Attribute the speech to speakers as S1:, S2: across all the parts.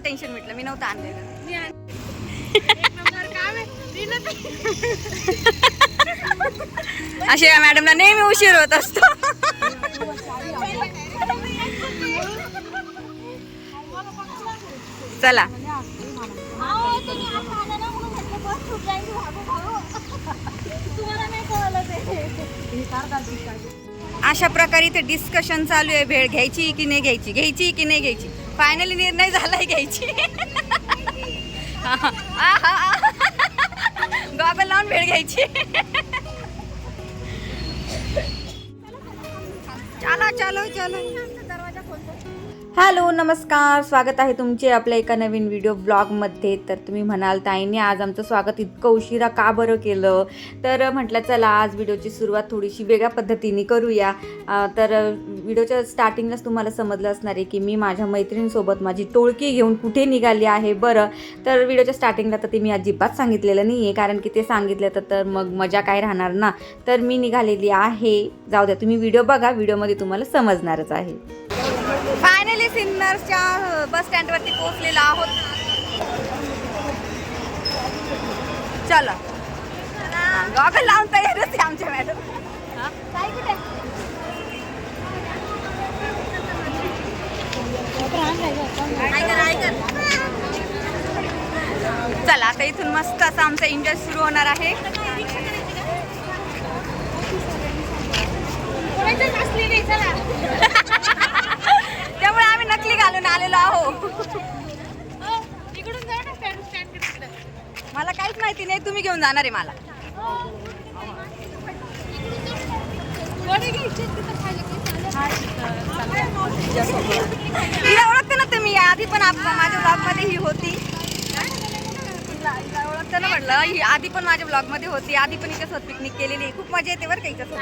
S1: माझं टेन्शन मिटलं मी नव्हतं आणलेलं. असे या मॅडमला नेहमी उशीर होत असतो. चला. अशा प्रकारे इथे डिस्कशन चालू आहे. भेळ घ्यायची की नाही घ्यायची? घ्यायची की नाही घ्यायची? फायनली निर्णय झालाय घ्यायची. गॉगल लावून भेळ घ्यायची. चला चलो चलो. हॅलो नमस्कार. स्वागत आहे तुमचे आपल्या एका नवीन व्हिडिओ ब्लॉगमध्ये तर तुम्ही म्हणाल ताईंनी आज आमचं स्वागत इतकं उशिरा का बरं केलं? तर म्हटलं चला आज व्हिडिओची सुरुवात थोडीशी वेगळ्या पद्धतीने करूया. तर व्हिडिओच्या स्टार्टिंगलाच तुम्हाला समजलं असणार आहे की मी माझ्या मैत्रिणीसोबत माझी टोळकी घेऊन कुठे निघाली आहे बरं. तर व्हिडिओच्या स्टार्टिंगला तर ते मी अजिबात सांगितलेलं नाही आहे कारण की ते सांगितलं तर तर मग मजा काय राहणार ना? तर मी निघालेली आहे. जाऊ द्या तुम्ही व्हिडिओ बघा. व्हिडिओमध्ये तुम्हाला समजणारच आहे. फायनली सिन्नरच्या बस स्टँडवरती पोहोचलेलो आहोत. चला. गॉगल लावून तयारच आहे आमच्या मॅडम चला आता इथून मस्त असा आमचा एन्जॉय सुरू होणार आहे. चला. नकली घालून आलेलो आहो. मला काहीच माहिती नाही तुम्ही घेऊन जाणार आहे मला. तिला ओळखते ना तुम्ही आधी पण आप- माझ्या ब्लॉगमध्ये ही होती. ओळखते ना म्हटलं ही आधी पण माझ्या ब्लॉगमध्ये होती आधी पण हिच्यासोबत पिकनिक केलेली. खूप मजा येते बरं का हिच्यासोबत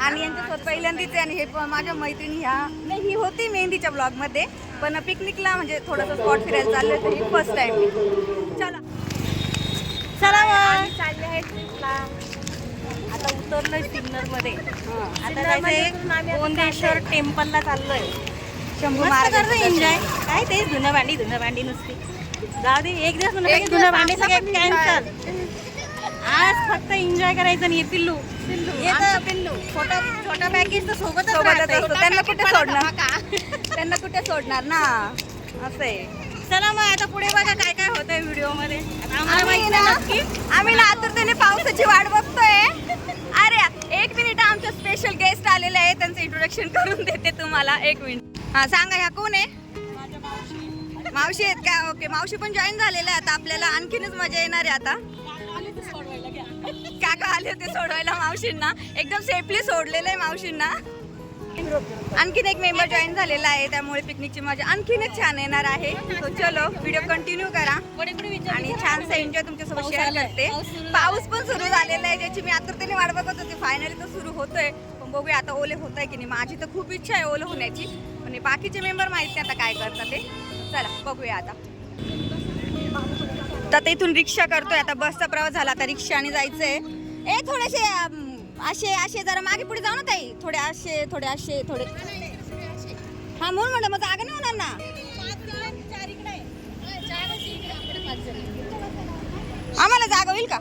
S1: आणि यांच्यासोबत पहिल्यांदाच आहे आणि हे माझ्या मैत्रिणी ह्या. नाही ही होती मेहंदीच्या ब्लॉगमध्ये पण पिकनिकला म्हणजे थोडंसं स्पॉट फिरायला चाललं तर ही फर्स्ट टाइम चला. चला मग.
S2: चालले आहे ट्रिपला आता उतरलोय सिन्नरमध्ये आता जायचंय गोंदेश्वर टेम्पलला चाललोय.
S1: शंभू महाराज
S2: एन्जॉय काय ते? धुणं भांडी धुणं भांडी नुसती. जाऊ दे एक दिवस म्हणलं की भांडी सगळे. कॅन्सल आज फक्त एन्जॉय करायचं नाही पिल्लू. पिल्लू छोटा छोटा पॅकेज तर सोबतच
S1: सोबतच
S2: राहतंय.
S1: असतो. त्यांना कुठे सोडणार? त्यांना कुठे सोडणार ना? असं आहे.
S2: चला मग आता पुढे बघा काय काय होतंय व्हिडिओमध्ये आता आम्हाला
S1: आम्ही
S2: माहिती
S1: ना
S2: नाही नक्की.
S1: आम्ही ना आतुरतेने पावसाची वाट बघतोय. अरे एक मिनिट आमचे स्पेशल गेस्ट आलेले आहे त्यांचं इंट्रोडक्शन करून देते तुम्हाला. एक मिनिट हा सांगा ह्या कोण आहे? मावशी आहेत का? ओके मावशी पण जॉईन झालेल्या आहेत. आपल्याला आणखीनच मजा येणार आहे आता. काका आले होते सोडवायला मावशींना. एकदम सेफली सोडलेलं आहे मावशींना. आणखीन एक मेंबर जॉईन झालेला आहे त्यामुळे पिकनिकची मजा आणखीनच छान येणार आहे. तो चलो व्हिडिओ कंटिन्यू करा. आणि छानसा एन्जॉय तुमच्यासोबत शेअर करते. पाऊस पण सुरू झालेला आहे ज्याची मी आतुरतेने वाट बघत होते. फायनली तो सुरू होतोय. पण बघूया आता ओले होत आहे की नाही. माझी तर खूप इच्छा आहे ओले होण्याची. पण बाकीचे मेंबर माहीत नाही आता काय करतात ते. चला बघूया आता. तर आता इथून रिक्षा करतोय आता बसचा प्रवास झाला आता रिक्षाने जायचंय. ए थोडेसे असे असे जरा मागे पुढे जाऊ ना ताई. थोडे असे थोडे असे थोडे. हा म्हणून म्हणलं मग जागा नाही होणार ना? आम्हाला जागा होईल का?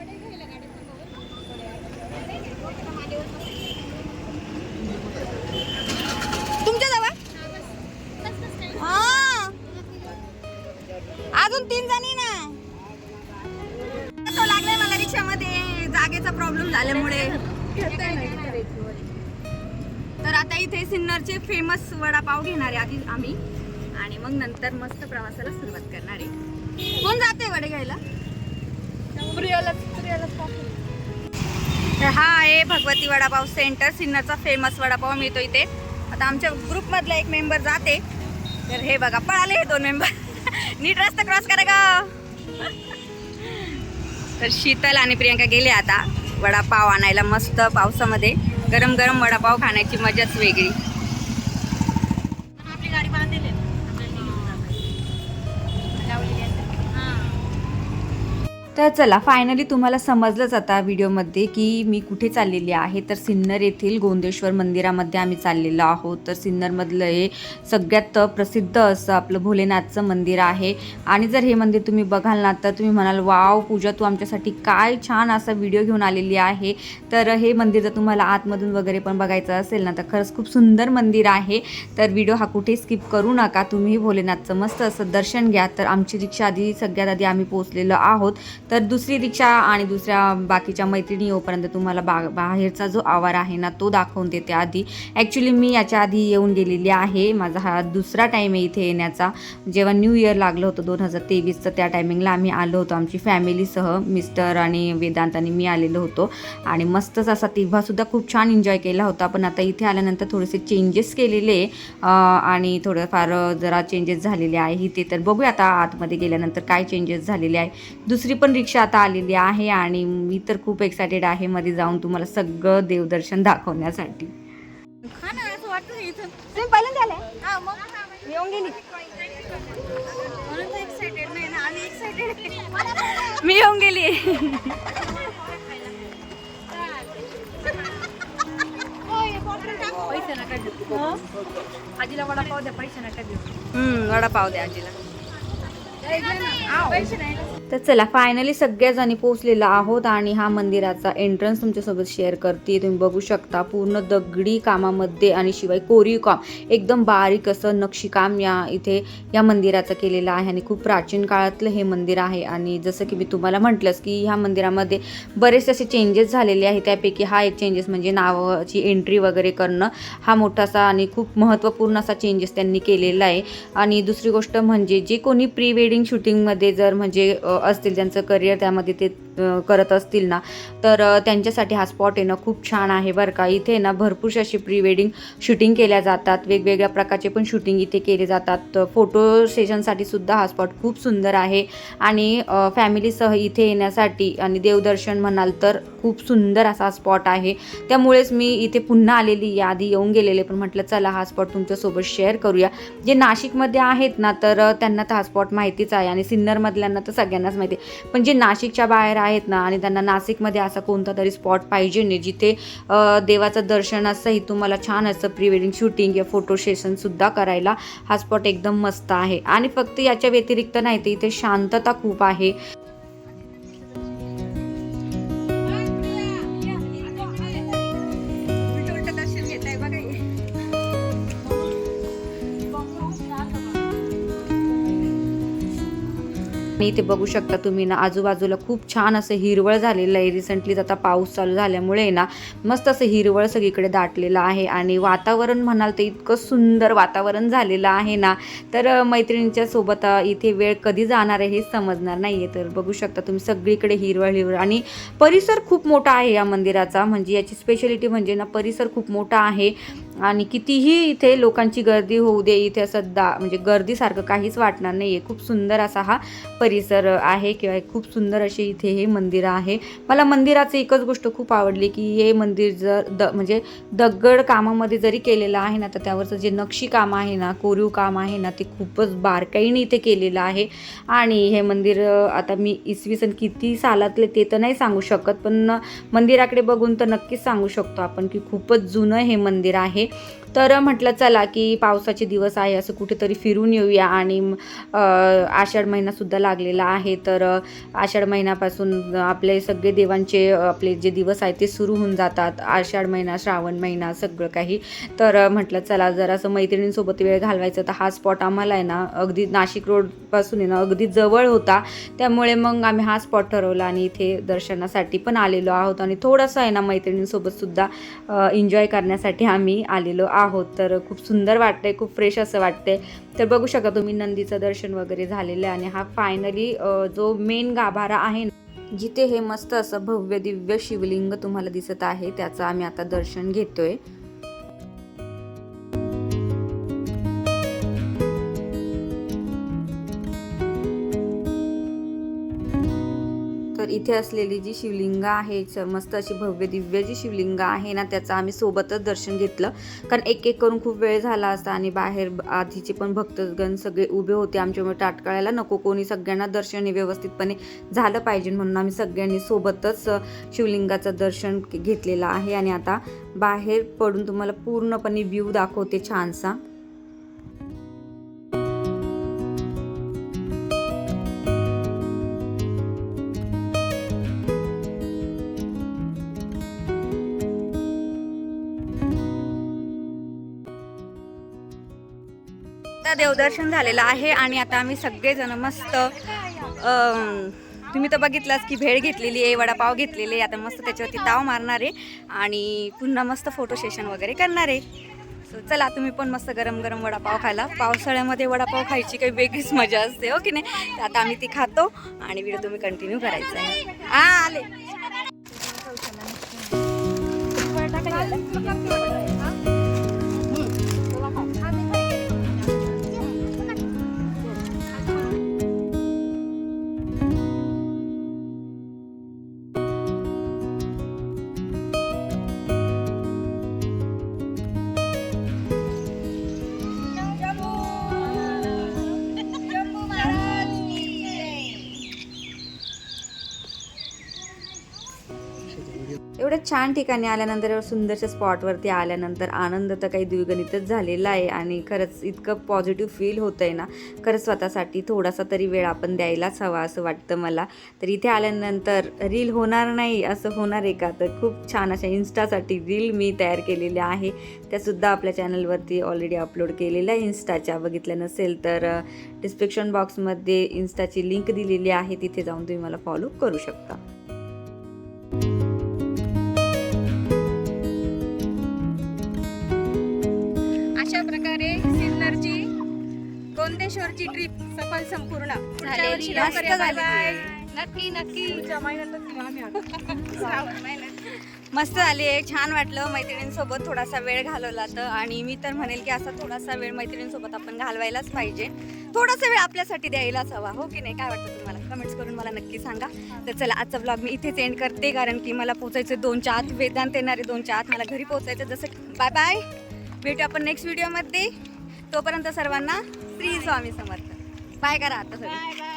S1: आधी आम्ही. आणि मग नंतर मस्त प्रवासाला सुरुवात करणार आहे. कोण जाते वडे घ्यायला? तर हा आहे भगवती वडापाव सेंटर. सिन्नरचा फेमस वडापाव मिळतो इथे. आता आमच्या ग्रुपमधला एक मेंबर जाते. तर हे बघा पळाले हे दोन मेंबर नीट रस्ता क्रॉस करा का तर शीतल आणि प्रियंका गेले आता. वडापाव आणायला मस्त पावसामध्ये. गरम गरम वडापाव खाण्याची मजाच वेगळी.
S2: आपली
S1: तर चला फायनली तुम्हाला समजलंच आता व्हिडिओमध्ये की मी कुठे चाललेली आहे. तर सिन्नर येथील गोंदेश्वर मंदिरामध्ये आम्ही चाललेलो आहोत. तर सिन्नरमधलं हे सगळ्यात प्रसिद्ध असं आपलं भोलेनाथचं मंदिर आहे. आणि जर हे मंदिर तुम्ही बघाल ना तर तुम्ही म्हणाल वाव पूजा तू आमच्यासाठी काय छान असा व्हिडिओ घेऊन आलेली आहे. तर हे मंदिर जर तुम्हाला आतमधून वगैरे पण बघायचं असेल ना तर खरंच खूप सुंदर मंदिर आहे. तर व्हिडिओ हा कुठे स्किप करू नका. तुम्ही भोलेनाथचं मस्त असं दर्शन घ्या. तर आमची रिक्षा आधी सगळ्यात आधी आम्ही पोचलेलो आहोत. तर दुसरी रिक्षा आणि दुसऱ्या बाकीच्या मैत्रिणी येऊपर्यंत तुम्हाला बा बाहेरचा जो आवार आहे ना तो दाखवून देते आधी. ॲक्च्युली मी याच्या आधी येऊन गेलेली आहे. माझा हा दुसरा टाईम आहे इथे येण्याचा. जेव्हा न्यू इयर लागलं होतं दोन हजार तेवीसचं त्या टायमिंगला आम्ही आलो होतो. आमची फॅमिलीसह मिस्टर आणि वेदांत आणि मी आलेलो होतो. आणि मस्तच असा तेव्हासुद्धा खूप छान एन्जॉय केला होता. पण आता इथे आल्यानंतर थोडेसे चेंजेस केलेले आणि थोडंफार जरा चेंजेस झालेले आहे. इथे तर बघूया आता आतमध्ये गेल्यानंतर काय चेंजेस झालेले आहे. दुसरी पण रिक्षा आता आलेली आहे आणि मी तर खूप एक्सायटेड आहे मध्ये जाऊन तुम्हाला सगळं देवदर्शन दाखवण्यासाठी.
S2: हा
S1: मी येऊन गेली.
S2: पैसे नका देऊ. आजीला वडापाव द्या पैसे नका देऊ.
S1: वडापाव द्या आजीला. तर चला फायनली सगळ्या जणी पोहोचलेलो आहोत आणि हा मंदिराचा एंट्रन्स तुमच्यासोबत शेअर करते. तुम्ही बघू शकता पूर्ण दगडी कामामध्ये आणि शिवाय कोरीव काम. एकदम बारीक असं नक्षीकाम या इथे या मंदिराचं केलेलं आहे आणि खूप प्राचीन काळातलं हे मंदिर आहे. आणि जसं की मी तुम्हाला म्हटलंच की ह्या मंदिरामध्ये बरेचसे असे चेंजेस झालेले आहे त्यापैकी हा एक चेंजेस म्हणजे नावाची एंट्री वगैरे करणं हा मोठासा आणि खूप महत्त्वपूर्ण असा चेंजेस त्यांनी केलेला आहे. आणि दुसरी गोष्ट म्हणजे जे कोणी प्री वेडिंग शूटिंगमध्ये जर म्हणजे असतील त्यांचं करिअर त्यामध्ये ते करत असतील ना तर त्यांच्यासाठी हा स्पॉट आहे ना खूप छान आहे बरं का. इथे ना भरपूरशी अशी प्री वेडिंग शूटिंग केल्या जातात. वेगवेगळ्या प्रकारचे पण शूटिंग इथे केले जातात. फोटो सेशनसाठी सुद्धा हा स्पॉट खूप सुंदर आहे. आणि फॅमिलीसह इथे येण्यासाठी आणि देवदर्शन म्हणाल तर खूप सुंदर असा स्पॉट आहे. त्यामुळेच मी इथे पुन्हा आलेली याआधी येऊन गेलेले पण म्हटलं चला हा स्पॉट तुमच्यासोबत शेअर करूया. जे नाशिकमध्ये आहेत ना तर त्यांना तर हा स्पॉट माहितीच आहे आणि सिन्नरमधल्यांना तर सगळ्यांनाच माहिती आहे. पण जे नाशिकच्या बाहेर आहेत ना आणि त्यांना नाशिकमध्ये असा कोणता तरी स्पॉट पाहिजे नाही जिथे देवाचं देवाचं असंही तुम्हाला छान असं प्री वेडिंग शूटिंग या फोटो सेशनसुद्धा करायला हा स्पॉट एकदम मस्त आहे. आणि फक्त याच्या व्यतिरिक्त नाही तर इथे शांतता खूप आहे. आणि इथे बघू शकता तुम्ही ना आजूबाजूला खूप छान असं हिरवळ झालेलं आहे. रिसेंटलीच आता पाऊस चालू झाल्यामुळे ना मस्त असं हिरवळ सगळीकडे दाटलेलं आहे आणि वातावरण म्हणाल तर इतकं सुंदर वातावरण झालेलं आहे ना. तर अ, मैत्रिणींच्या सोबत इथे वेळ कधी जाणार आहे हे समजणार नाही आहे तर बघू शकता तुम्ही सगळीकडे हिरवळ हिरवळ आणि परिसर खूप मोठा आहे या मंदिराचा. म्हणजे याची स्पेशालिटी म्हणजे ना परिसर खूप मोठा आहे. आणि कितीही इथे लोकांची गर्दी होऊ दे इथे असं दा म्हणजे गर्दीसारखं काहीच वाटणार नाही आहे खूप सुंदर असा हा परिसर आहे किंवा खूप सुंदर असे इथे हे मंदिर आहे. मला मंदिराचं एकच गोष्ट खूप आवडली की हे मंदिर जर द म्हणजे दगड कामामध्ये जरी केलेलं आहे ना तर त्यावरचं जे नक्षीकाम आहे ना कोरीव काम आहे ना ते खूपच बारकाईने इथे केलेलं आहे. आणि हे मंदिर आता मी इसवी सन किती सालातले ते तर नाही सांगू शकत पण मंदिराकडे बघून तर नक्कीच सांगू शकतो आपण की खूपच जुनं हे मंदिर आहे. aqui तर म्हटलं चला की पावसाचे दिवस आहे असं कुठेतरी फिरून येऊया. आणि आषाढ महिनासुद्धा लागलेला आहे. तर आषाढ महिन्यापासून आपले सगळे देवांचे आपले जे दिवस आहेत ते सुरू होऊन जातात. आषाढ महिना श्रावण महिना सगळं काही. तर म्हटलं चला जर असं मैत्रिणींसोबत वेळ घालवायचा. तर हा स्पॉट आम्हाला आहे ना अगदी नाशिक रोडपासून आहे ना अगदी जवळ होता. त्यामुळे मग आम्ही हा स्पॉट ठरवला आणि इथे दर्शनासाठी पण आलेलो आहोत. आणि थोडंसं आहे ना मैत्रिणींसोबतसुद्धा एन्जॉय करण्यासाठी आम्ही आलेलो आहोत आहोत तर खूप सुंदर वाटतंय खूप फ्रेश असं वाटतंय. तर बघू शकता तुम्ही नंदीचं दर्शन वगैरे झालेलं आहे आणि हा फायनली जो मेन गाभारा आहे ना, जिथे हे मस्त असं भव्य दिव्य शिवलिंग तुम्हाला दिसत आहे त्याचं आम्ही आता दर्शन घेतोय. तर इथे असलेली जी शिवलिंग आहे मस्त अशी भव्य दिव्य जी शिवलिंग आहे ना त्याचं आम्ही सोबतच दर्शन घेतलं. कारण एक एक करून खूप वेळ झाला असता आणि बाहेर आधीचे पण भक्तगण सगळे उभे होते. आमच्यामुळे टाटकाळायला नको कोणी सगळ्यांना दर्शन व्यवस्थितपणे झालं पाहिजे म्हणून आम्ही सगळ्यांनी सोबतच शिवलिंगाचं दर्शन घेतलेलं आहे. आणि आता बाहेर पडून तुम्हाला पूर्णपणे व्ह्यू दाखवते छानसा. देवदर्शन झालेलं आहे आणि आता आम्ही सगळेजण मस्त तुम्ही तर बघितलंच की भेळ घेतलेली आहे वडापाव घेतलेले आहे. आता मस्त त्याच्यावरती ताव मारणार आहे आणि पुन्हा मस्त फोटो सेशन वगैरे करणार आहे. सो चला तुम्ही पण मस्त गरम गरम वडापाव खायला. पावसाळ्यामध्ये वडापाव खायची काही वेगळीच मजा असते हो की नाही? आता आम्ही ती खातो आणि व्हिडिओ तुम्ही कंटिन्यू करायचा आहे. हां आले. छान ठिकाणी आल्यानंतर सुंदरशा स्पॉटवरती आल्यानंतर आनंद तर काही द्विगणितच झालेला आहे आणि खरंच इतकं पॉझिटिव्ह फील होतं आहे ना. खरंच स्वतःसाठी थोडासा तरी वेळ आपण द्यायलाच हवा असं वाटतं मला. तर इथे आल्यानंतर रील होणार नाही असं होणार आहे का? तर खूप छान अशा इन्स्टासाठी रील मी तयार केलेल्या आहे. त्यासुद्धा आपल्या चॅनलवरती ऑलरेडी अपलोड केलेल्या आहे. इन्स्टाच्या बघितल्या नसेल तर डिस्क्रिप्शन बॉक्समध्ये इन्स्टाची लिंक दिलेली आहे. तिथे जाऊन तुम्ही मला फॉलो करू शकता.
S2: गोंदेश्वरची ट्रिप सफल संपूर्ण.
S1: झालेली.
S2: नक्की नक्की.
S1: मस्त आली आहे छान वाटलं मैत्रिणींसोबत थोडासा वेळ घालवला तर. आणि मी तर म्हणेल की असा थोडासा वेळ मैत्रिणींसोबत आपण घालवायलाच पाहिजे. थोडासा वेळ आपल्यासाठी द्यायलाच हवा हो की नाही? काय वाटतं तुम्हाला? कमेंट्स करून मला नक्की सांगा. तर चला आजचा ब्लॉग मी इथेच एंड करते कारण की मला पोचायचं दोनच्या आत वेदांत येणारे दोनच्या आत. मला घरी पोचायचं जसं बाय बाय भेटू आपण नेक्स्ट व्हिडिओमध्ये तोपर्यंत सर्वांना श्री स्वामी समर्थ. बाय करा आता सगळं.